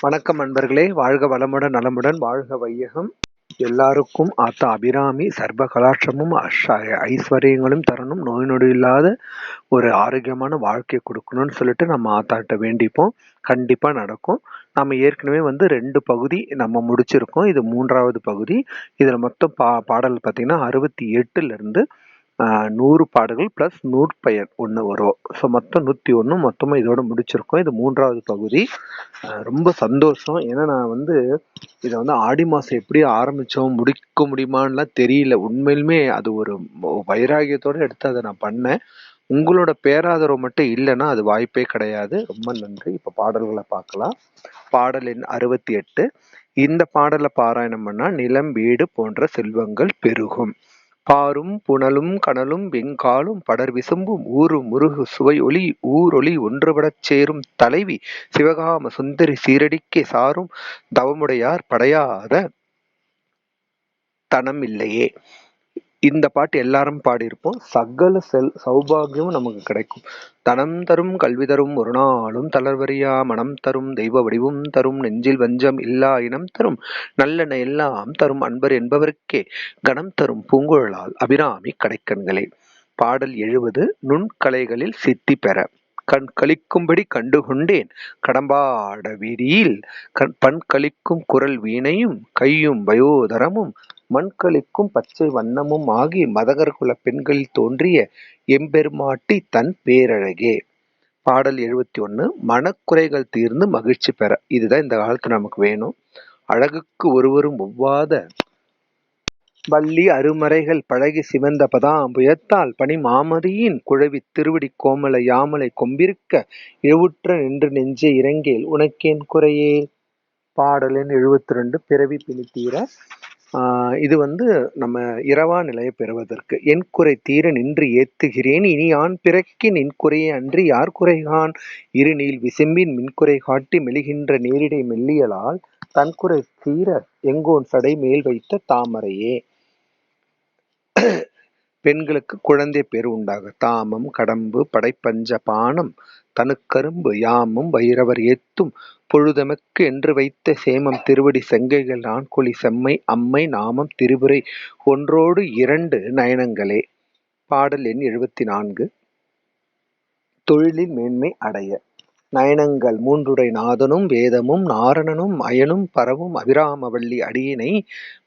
வணக்கம் நண்பர்களே. வாழ்க வளமுடன் நலமுடன் வாழ்க வையகம். எல்லாருக்கும் ஆத்தா அபிராமி சர்வ கலாட்சமும் ஐஸ்வர்யங்களும் தரணும். நோய் நொடி இல்லாத ஒரு ஆரோக்கியமான வாழ்க்கையை கொடுக்கணும்னு சொல்லிட்டு நம்ம ஆத்தாட்ட வேண்டிப்போம். கண்டிப்பாக நடக்கும். நம்ம ஏற்கனவே வந்து ரெண்டு பகுதி நம்ம முடிச்சிருக்கோம். இது மூன்றாவது பகுதி. இதில் மொத்தம் பா பாடல் பார்த்திங்கன்னா அறுபத்தி எட்டுலேருந்து இருந்து நூறு பாடல்கள் ப்ளஸ் நூற்பெயர் ஒன்று வரும். ஸோ மொத்தம் நூற்றி ஒன்று மொத்தமாக இதோட முடிச்சிருக்கோம். இது மூன்றாவது பகுதி. ரொம்ப சந்தோஷம். ஏன்னா நான் வந்து இதை வந்து ஆடி மாதம் எப்படி ஆரம்பித்தோம் முடிக்க முடியுமான்லாம் தெரியல. உண்மையிலுமே அது ஒரு வைராகியத்தோடு எடுத்து அதை நான் பண்ணேன். உங்களோட பேராதரவு மட்டும் இல்லைன்னா அது வாய்ப்பே கிடையாது. ரொம்ப நன்றி. இப்போ பாடல்களை பார்க்கலாம். பாடல் எண் அறுபத்தி எட்டு. இந்த பாடலை பாராயணம் பண்ணால் நிலம் வீடு போன்ற செல்வங்கள் பெருகும். பாரும் புனலும் கனலும் வெங்காலும் படர் விசும்பும் ஊரு முருகு சுவையொலி ஊரொளி ஒன்றுபடச் சேரும் தலைவி சிவகாம சுந்தரி சீரடிக்கே சாரும் தவமுடையார் படையாத தனம் இல்லையே இந்த பாட்டு எல்லாரும் பாடியிருப்போம். சகல செல் சௌபாகியமும் நமக்கு கிடைக்கும். தனம் தரும் கல்வி தரும் ஒரு நாளும் தளர்வரியா மனம் தரும் தெய்வ வடிவும் தரும் நெஞ்சில் வஞ்சம் இல்லா இனம் தரும் நல்லெண்ண எல்லாம் தரும் அன்பர் என்பவருக்கே கணம் தரும் பூங்குழலால் அபிராமி கடைக்கண்களே. பாடல் எழுவது நுண்கலைகளில் சித்தி பெற. கண் கழிக்கும்படி கண்டுகொண்டேன். கடம்பாட வீதியில் கண் பண் கழிக்கும் குரல் வீணையும் கையும் வயோதரமும் மண்கலிக்கும் பச்சை வண்ணமும் ஆகி மதகர் குல பெண்களில் தோன்றிய எம்பெருமாட்டி தன் பேரழகே. பாடல் எழுபத்தி ஒன்று மனக்குறைகள் தீர்ந்து மகிழ்ச்சி பெற. இதுதான் இந்த காலத்து நமக்கு வேணும். அழகுக்கு ஒருவரும் ஒவ்வாத வள்ளி அருமறைகள் பழகி சிவந்த பதாம்புயத்தால் பனி மாமதியின் குழவி திருவடி கோமல யாமலை கொம்பிருக்க இழுவுற்ற நின்று நெஞ்சே இறங்கேல் உனக்கேன் குறையே. பாடலின் எழுபத்தி ரெண்டு பிறவி பிணித்தீர இது வந்து நம்ம இரவா நிலையை பெறுவதற்கு. என் குறை தீர நின்று ஏத்துகிறேன். இனி ஆண் பிறக்கி நின் குறையே அன்றி யார் குறைகான்? இருநீல் விசும்பின் மின்குறை காட்டி மெலிகின்ற நேரிடை மெல்லியலால் தன்குறை தீர எங்கோன் சடை மேல் வைத்த தாமரையே. பெண்களுக்கு குழந்தை பேர் உண்டாக. தாமம் கடம்பு படைப்பஞ்ச பானம் தனுக்கரும்பு யாமும் வைரவர் ஏத்தும் பொழுதமக்கு என்று வைத்த சேமம் திருவடி செங்கைகள் நான்கொலி செம்மை அம்மை நாமம் திருபுரை ஒன்றோடு இரண்டு நயனங்களே. பாடல் எண் எழுபத்தி நான்கு. தொழிலின் மேன்மை அடைய. நயனங்கள் மூன்றுடை நாதனும் வேதமும் நாரணனும் அயனும் பரவும் அபிராமவள்ளி அடியினை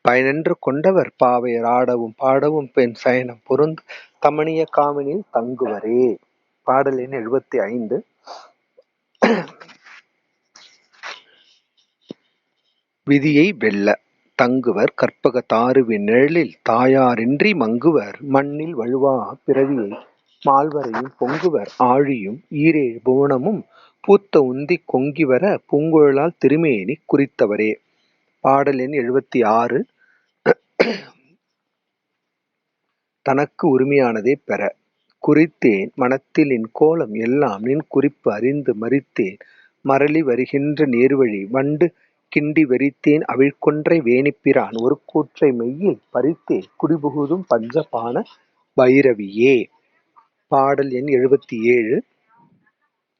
பயனென்று கொண்டவர் பாவையர் ஆடவும் பாடவும் பெண் சயனம் பொருந்து தமணிய காமினில் தங்குவரே. பாடல் எண் எழுபத்தி ஐந்து விதியை வெல்ல தங்குவர் கற்பக தாருவின் நிழலில் தாயாரின்றி மங்குவர். மண்ணில் வழுவா பிறவியை மால்வரையும் பொங்குவர். ஆழியும் ஈரேழு புவனமும் பூத்த உந்தி கொங்கி வர பூங்குழலால் திருமேனி குறித்தவரே. பாடல் எண் எழுபத்தி ஆறு தனக்கு உரிமையானதை பெற குறித்தேன். மனத்தில் என் கோலம் எல்லாம் நின் குறிப்பு அறிந்து மறித்தேன். மரளி வருகின்ற நேர்வழி வண்டு கிண்டி வெறித்தேன். அவிழ்கொன்றை வேணிப்பிரான் ஒரு கூற்றை மெய்யில் பறித்தேன். குடிபுகுதும் பஞ்சபான பைரவியே. பாடல் எண் எழுபத்தி ஏழு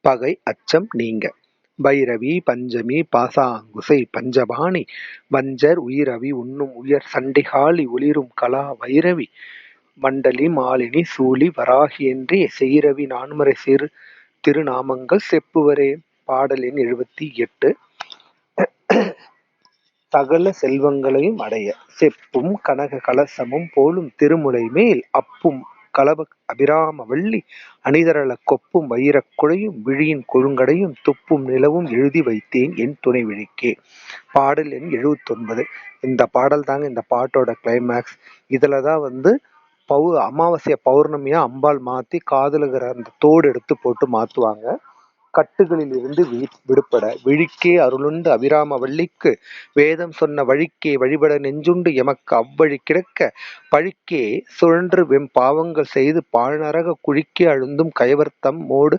பகை அச்சம் நீங்க. பைரவி பஞ்சமி பாசாங்குசை பஞ்சபாணி. வஞ்சர் உயிரவி உண்ணும் உயர் சண்டிகாளி ஒளிரும் கலா வைரவி மண்டலி மாலினி சூலி வராகி என்று செய்ரவி நான்மறை சிறு திருநாமங்கள் செப்புவரே. பாடல் எண் எழுபத்தி எட்டு. சகல செல்வங்களையும் அடைய செப்பும் கனக கலசமும் போலும் திருமுலை மேல் அப்பும் கலப அபிராம வள்ளி அணிதரள கொப்பும் வைரக் குழையும் விழியின் கொழுங்கடையும் துப்பும் நிலவும் எழுதி வைத்தேன் என் துணை விழிக்கே பாடல் எண் எழுபத்தொன்பது இந்த பாடல் தாங்க இந்த பாட்டோட கிளைமேக்ஸ் இதில் தான் வந்து பௌ அமாவாசையை பௌர்ணமியா அம்பாள் மாத்தி காதலுகிற அந்த தோடு எடுத்து போட்டு மாத்துவாங்க. கட்டுகளில் இருந்து வி- விடுபட விழிக்கே அருளுண்டு அபிராம வள்ளிக்கு வேதம் சொன்ன வழிக்கே வழிபட நெஞ்சுண்டு எமக்கு அவ்வழி கிடக்க பழிக்கே சுழன்று வெம் பாவங்கள் செய்து பாழ்நரக குழிக்கே அழுந்தும் கயவர்த்தம் மோடு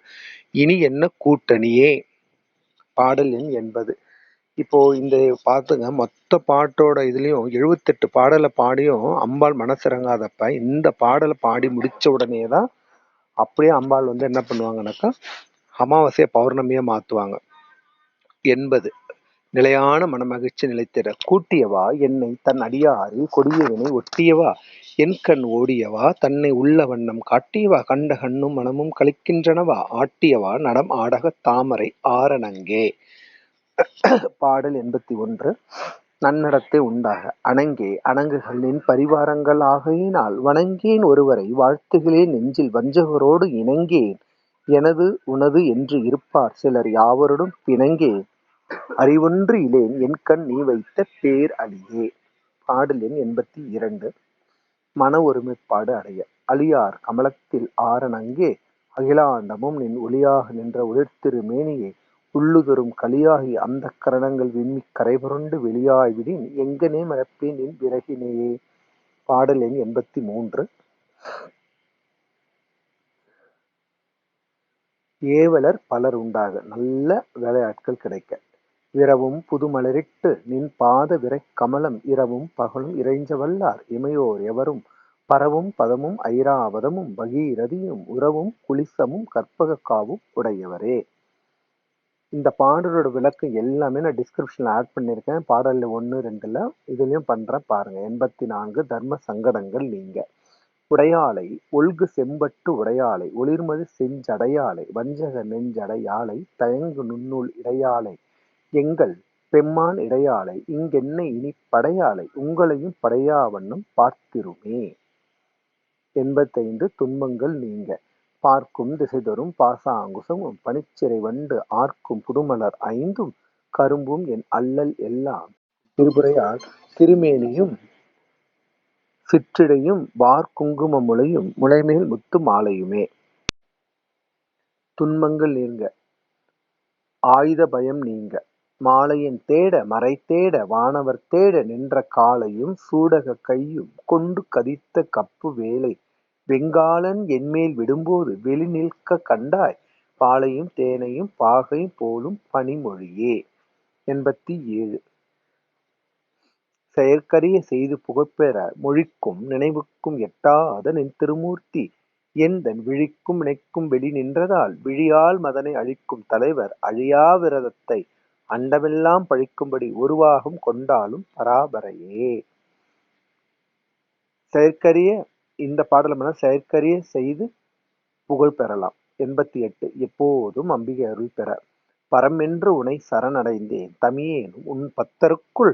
இனி என்ன கூட்டணியே? பாடல் எண் எண்பது இப்போ இந்த பாத்துங்க மொத்த பாட்டோட இதுலயும் எழுபத்தெட்டு பாடலை பாடியும் அம்பாள் மனசிறங்காதப்ப இந்த பாடலை பாடி முடிச்ச உடனே தான் அப்படியே அம்பாள் வந்து என்ன பண்ணுவாங்கன்னாக்கா அமாவாசையை பௌர்ணமியா மாத்துவாங்க. எண்பது. நிலையான மனமகிழ்ச்சி நிலைத்திட கூட்டியவா? என்னை தன் அடியாறு கொடியவினை ஒட்டியவா? என் கண் ஓடியவா? தன்னை உள்ள வண்ணம் காட்டியவா? கண்ட கண்ணும் மனமும் கழிக்கின்றனவா? ஆட்டியவா? நடம் ஆடக தாமரை ஆரணங்கே? பாடல் எண்பத்தி ஒன்று நன்னடத்தை உண்டாக அணங்கே அணங்குகள் நின் பரிவாரங்கள் ஆகையினால் வணங்கேன் ஒருவரை வாழ்த்துகளே நெஞ்சில் வஞ்சகரோடு இணங்கேன். எனது உனது என்று இருப்பார் சிலர் யாவருடும் பிணங்கே. அறிவொன்று இலேன் என்கண் நீ வைத்த பேர் அழியே. பாடல் எண் எண்பத்தி இரண்டு மன ஒருமைப்பாடு அடைய. அழியார் கமலத்தில் ஆரணங்கே அகிலாண்டமும் நின் ஒளியாக நின்ற ஒளிர்திரு மேனியே. உள்ளுதொறும் கலியாகி அந்தக் கரணங்கள் விம்மிக் கரைபுரண்டு வெளியாய் விடின் எங்கனே மறப்பேன் நின் விரகினையே பாடல் எண் எண்பத்தி மூன்று ஏவலர் பலர் உண்டாக நல்ல வேலையாட்கள் கிடைக்க. விரவும் புதுமலரிட்டு நின் பாத கமலம் இரவும் பகலும் இறைஞ்ச வல்லார் இமையோர் எவரும்? பரவும் பதமும் ஐராவதமும் பகீரதியும் உறவும் குலிசமும் கற்பகக் காவும் உடையவரே. இந்த பாடலோட விளக்கம் எல்லாமே நான் டிஸ்கிரிப்ஷன்ல ஆட் பண்ணியிருக்கேன். பாடல்ல ஒன்று ரெண்டுல இதுலயும் பண்ணுறேன் பாருங்க. எண்பத்தி நான்கு தர்ம சங்கடங்கள் நீங்க. உடையாளை ஒல்கு செம்பட்டு உடையாளை ஒளிர்மது செஞ்சடையாளை வஞ்சக நெஞ்சடையாளை தயங்கு நுண்ணுள் இடையாளை எங்கள் பெம்மான் இடையாளை இங்கென்னை இனி படையாளை உங்களையும் படையாவண்ணம் பார்த்திருமே. எண்பத்தைந்து துன்பங்கள் நீங்க. பார்க்கும் திசைதொறும் பாசாங்குசமும் பனிச்சிறை வண்டு ஆர்க்கும் புதுமலர் ஐந்தும் கரும்பும் என் அல்லல் எல்லாம். திருபுறையால் திருமேனியும் சிற்றிடையும் வார்குங்கும முலையும் முளைமேல் முத்து மாலையுமே. துன்பங்கள் நீங்க ஆயுத பயம் நீங்க மாலையன் தேட மறை தேட வானவர் தேட நின்ற காலையும் சூடக கையும் கொண்டு கதித்த கப்பு வேலை வெங்காளன் என்மேல் விடும்போது வெளி நிற்க கண்டாய். பாலையும் தேனையும் பாகையும் போலும் பனிமொழியே. எண்பத்தி ஏழு. செயற்கரிய செய்து புகழ்பெற மொழிக்கும் நினைவுக்கும் எட்டாத நின் திருமூர்த்தி. எந்தன் விழிக்கும் நினைக்கும் வெளி நின்றதால் விழியால் மதனை அழிக்கும் தலைவர் அழியா விரதத்தை. அண்டமெல்லாம் பழிக்கும்படி உருவாகம் கொண்டாலும் பராபரையே. செயற்கரிய இந்த பாடல் மன செயற்கரிய செய்து புகழ் பெறலாம். எண்பத்தி எட்டு. எப்போதும் அம்பிகை அருள் பெற. பரமென்று உனை சரணடைந்தேன். தமியேனும் உன் பத்தருக்குள்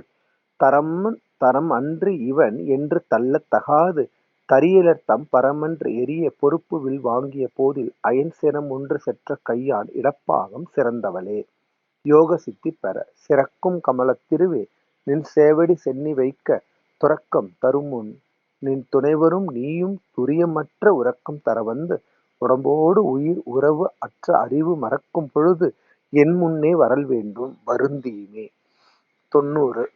தரம் தரம் அன்று இவன் என்று தள்ள தகாது. தரியலர் தம் பரமன்று எரிய பொறுப்பு வில் வாங்கிய போதில் அயன் சிரம் ஒன்று செற்ற கையால் இடப்பாகம் சிறந்தவளே. யோக சித்தி பெற. சிறக்கும் கமலத் திருவே. நின் சேவடி சென்னி வைக்க. துறக்கம் தருமுன் நின் துணைவரும் நீயும் துரியமற்ற உறக்கம் தர வந்து உடம்போடு உயிர் உறவு அற்ற அறிவு மறக்கும் பொழுது என் முன்னே வரல் வேண்டும் வருந்தியுமே. தொண்ணூறு.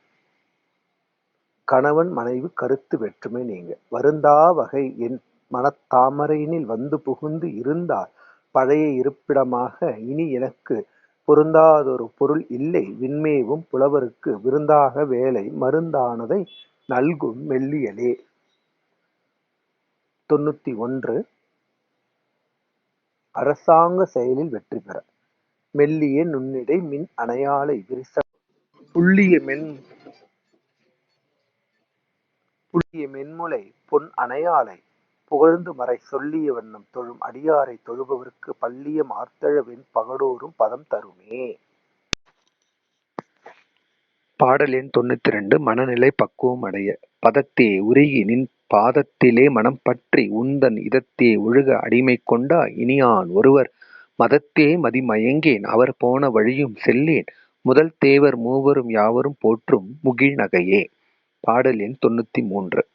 கணவன் மனைவி கருத்து வெற்றுமே நீங்க. வருந்தா வகை என் மனத்தாமரையினில் வந்து புகுந்து இருந்தால் பழைய இருப்பிடமாக இனி எனக்கு பொருந்தாதொரு பொருள் இல்லை. விண்மேவும் புலவருக்கு விருந்தாக வேலை மருந்தானதை நல்கும் மெல்லியலே. தொண்ணூத்தி ஒன்று அரசாங்க செயலில் வெற்றி பெற. மெல்லிய நுண்ணிடை மின் அணையாலை விரிச புள்ளிய மென் புள்ளிய மென்முலை பொன் அணையாலை புகழ்ந்து மறை சொல்லிய வண்ணம் தொழும் அடியாரை தொழுபவர்க்கு பள்ளிய மார்த்தழவின் பகடோரும் பதம் தருமே. பாடல் எண் தொண்ணூத்தி ரெண்டு மனநிலை பக்குவம் அடைய. பதத்தே உருகி நின் பாதத்திலே மனம் பற்றி உந்தன் இதத்தே ஒழுக அடிமை கொண்டா இனியான் ஒருவர். மதத்தே மதிமயங்கேன் அவர் போன வழியும் செல்லேன். முதல் தேவர் மூவரும் யாவரும் போற்றும் முகிழ் நகையே. பாடல் எண் தொண்ணூத்தி மூன்று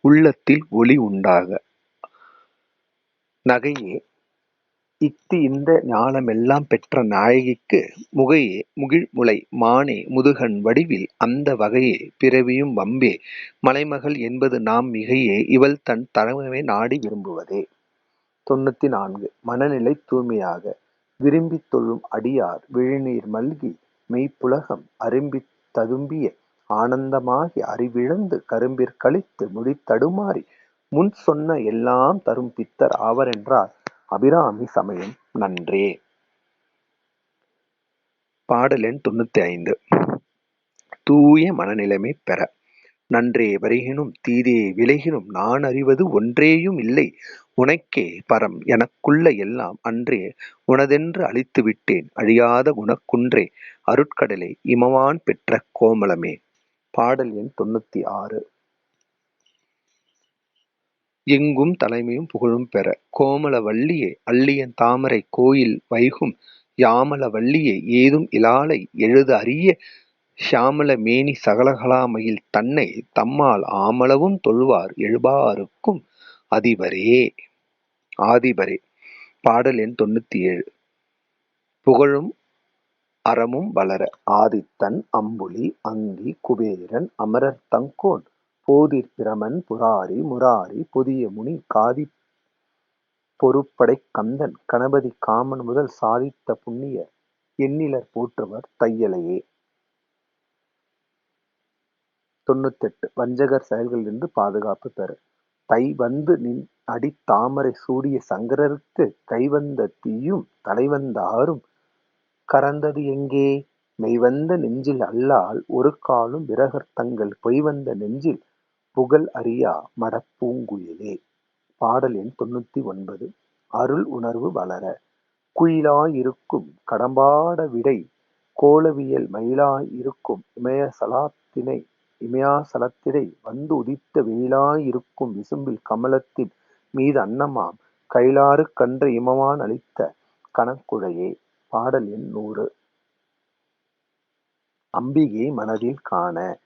உள்ளத்தில் ஒளி உண்டாக. நகையே இஃது இந்த ஞாலமெல்லாம் பெற்ற நாயகிக்கு முகையே முகிழ்முலை மானே முதுகன் வடிவில் அந்த வகையே பிறவியும் வம்பே. மலைமகள் என்பது நாம் மிகையே இவள் தன் தலைமை நாடி விரும்புவதே. தொண்ணூத்தி நான்கு. மனநிலை தூய்மையாக. விரும்பித் தொழும் அடியார் விழிநீர் மல்கி மெய்ப்புலகம் அரும்பி ததும்பிய ஆனந்தமாகி அறிவிழந்து கரும்பிற் கழித்து முடித்தடுமாறி முன் சொன்ன எல்லாம் தரும் பித்தர் ஆவர் என்றார். அபிராமி சமயம். நன்றே. பாடல் எண் தொண்ணூத்தி ஐந்து. தூய மனநிலைமை பெற. நன்றே வருகினும் தீதே விலகினும் நான் அறிவது ஒன்றேயும் இல்லை. உனக்கே பரம் எனக்குள்ள எல்லாம் அன்றே உனதென்று அழித்து விட்டேன் அழியாத குணக்குன்றே அருட்கடலே இமவான் பெற்ற கோமலமே பாடல் எண் தொண்ணூத்தி ஆறு. எங்கும் தலைமையும் புகழும் பெற. கோமள வள்ளியே அள்ளியன் தாமரை கோயில் வைகும். யாமள வள்ளியே ஏதும் இலாலை எழுத அறிய. ஷியாமள மேனி சகலகலாமையில் தன்னை தம்மால் ஆமளவும் தொழுவார் எழுபாருக்கும் அதிபரே. ஆதிபரே. பாடல் எண் தொண்ணூத்தி ஏழு புகழும் அறமும் வளர. ஆதித்தன் அம்புலி அங்கி குபேரன் அமரர் தங்கோன். போதிர் பிரமன் புராரி முராரி புதிய முனி காதி பொறுப்படை கந்தன் கணபதி காமன் முதல் சாதித்த புண்ணிய எண்ணிலர் போற்றுவர் தையலையே. தொண்ணூத்தெட்டு. வஞ்சகர் செயல்களிலிருந்து பாதுகாப்பு பெற. தை வந்து நின் அடி தாமரை சூடிய சங்கரருக்கு கைவந்த தீயும் தலைவந்த ஆறும். கறந்தது எங்கே? மெய்வந்த நெஞ்சில் அல்லால் ஒரு காலும் விரகர் தங்கள் பொய்வந்த நெஞ்சில் புகழ் அறியா மடப்பூங்குயிலே. பாடல் எண் தொண்ணூத்தி ஒன்பது அருள் உணர்வு வளர. குயிலாயிருக்கும் கடம்பாட விடை. கோலவியல் மயிலாயிருக்கும் இமயசலாத்தினை இமயாசலத்திடை வந்து உதித்த வெயிலாயிருக்கும் விசும்பில் கமலத்தின் மீது அன்னமாம். கைலாறு கன்று இமவான் அளித்த கணக்குழையே. பாடல் எண் நூறு. அம்பிகை மனதில் காண.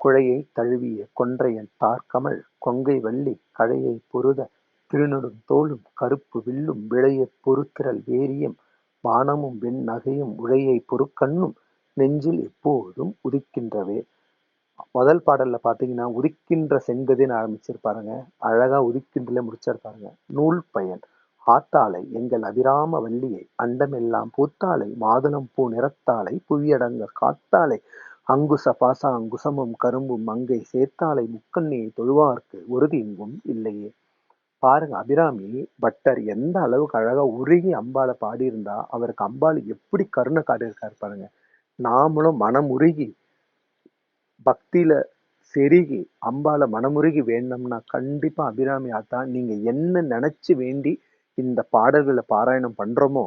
குழையைத் தழுவிய கொன்றையன் தார்கமழ் கொங்கை வள்ளி கழையைப் பொருத திருநெடும் தோளும் கருப்பு வில்லும் விழையப் பொருத்திரள் வேரியம் வானமும் வெண் நகையும் உழையைப் பொருக்கண்ணும் நெஞ்சில் எப்போதும் உதிக்கின்றவே. முதல் பாடல்ல பாத்தீங்கன்னா உதிக்கின்ற செங்கதின்னு ஆரம்பிச்சிருப்பாருங்க. அழகா உதிக்கின்றல முடிச்சிருப்பாருங்க நூல் பயன் ஆத்தாளை எங்கள் அபிராம வள்ளியை அண்டமெல்லாம் பூத்தாளை மாதுளம் பூ நிறத்தாளை புவியடங்க காத்தாளை அங்குச பாச அங்குசமும் கரும்பும் மங்கை சேர்த்தாளை முக்கண்ணியை தொழுவார்க்கு உறுதி எங்கும் இல்லையே. பாருங்க அபிராமி பட்டர் எந்த அளவுக்கு அழகா உருகி அம்பாளை பாடியிருந்தா அவருக்கு அம்பாள் எப்படி கருணை காட்டியிருக்காரு பாருங்க. நாமளும் மனம் உருகி பக்தியில செருகி அம்பாளை மனமுருகி வேண்டோம்னா கண்டிப்பா அபிராமி ஆத்தா நீங்க என்ன நினைச்சு வேண்டி இந்த பாடல்களை பாராயணம் பண்றோமோ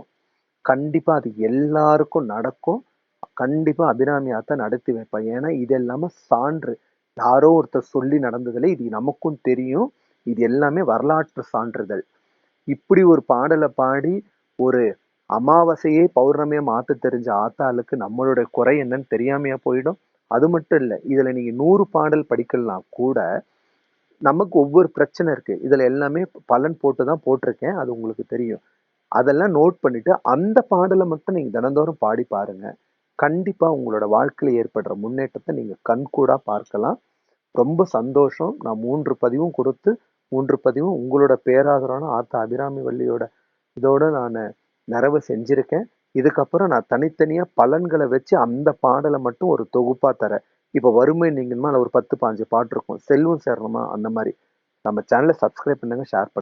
கண்டிப்பா அது எல்லாருக்கும் நடக்கும். கண்டிப்பா அபிராமி ஆத்தா நடத்தி வைப்பேன். ஏன்னா இது எல்லாமே சான்று. யாரோ ஒருத்தர் சொல்லி நடந்ததுல இது நமக்கும் தெரியும். இது எல்லாமே வரலாற்று சான்றிதழ் இப்படி ஒரு பாடலை பாடி ஒரு அமாவாசையே பௌர்ணமியா மாத்த தெரிஞ்ச ஆத்தாளுக்கு நம்மளுடைய குறை என்னன்னு தெரியாமையா போயிடும்? அது மட்டும் இல்ல இதுல நீங்க நூறு பாடல் படிக்கலாம் கூட நமக்கு ஒவ்வொரு பிரச்சனை இருக்கு. இதுல எல்லாமே பலன் போட்டு தான் போட்டிருக்கேன். அது உங்களுக்கு தெரியும். அதெல்லாம் நோட் பண்ணிட்டு அந்த பாடலை மட்டும் நீங்க தினந்தோறும் பாடி பாருங்க. கண்டிப்பாக உங்களோட வாழ்க்கையில் ஏற்படுற முன்னேற்றத்தை நீங்கள் கண்கூடாக பார்க்கலாம். ரொம்ப சந்தோஷம். நான் மூன்று பதிவும் கொடுத்து மூன்று பதிவும் உங்களோட பேராதரான ஆத்தா அபிராமி வள்ளியோட இதோட நான் நிறைவு செஞ்சுருக்கேன். இதுக்கப்புறம் நான் தனித்தனியாக பலன்களை வச்சு அந்த பாடலை மட்டும் ஒரு தொகுப்பாக தரேன். இப்போ வறுமை நீங்கணுமா ஒரு பத்து பாஞ்சு பாட்டு இருக்கும். செல்வம் சேரணுமா அந்த மாதிரி. நம்ம சேனலை சப்ஸ்கிரைப் பண்ணுங்கள் ஷேர் பண்ணுங்கள்